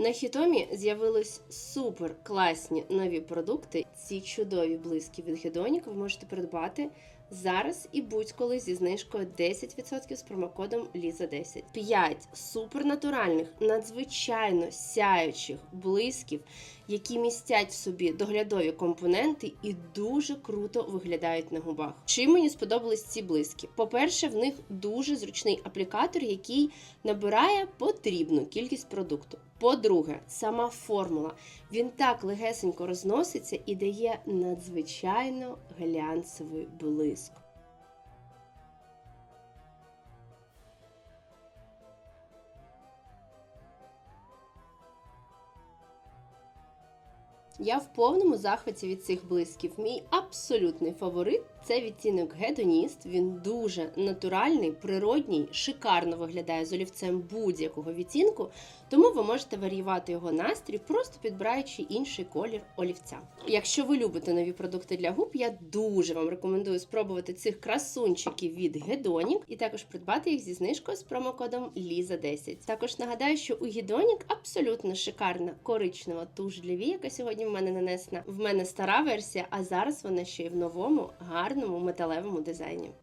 На Хітомі з'явились супер класні нові продукти. Ці чудові близькі від Hedonic ви можете придбати зараз і будь-коли зі знижкою 10% з промокодом Ліза 10. 5 супернатуральних, надзвичайно сяючих блисків, які містять в собі доглядові компоненти і дуже круто виглядають на губах. Чим мені сподобались ці блиски? По-перше, в них дуже зручний аплікатор, який набирає потрібну кількість продукту. По-друге, сама формула. Він так легесенько розноситься і дає надзвичайно глянцевий блиск. Я в повному захваті від цих блисків. Мій абсолютний фаворит це відтінок Гедоніст. Він дуже натуральний, природній, шикарно виглядає з олівцем будь-якого відтінку, тому ви можете варіювати його настрій, просто підбираючи інший колір олівця. Якщо ви любите нові продукти для губ, я дуже вам рекомендую спробувати цих красунчиків від Hedonic і також придбати їх зі знижкою з промокодом LIZA10. Також нагадаю, що у Hedonic абсолютно шикарна коричнева туш для вій, яка сьогодні мене нанесена. В мене стара версія, а зараз вона ще й в новому гарному металевому дизайні.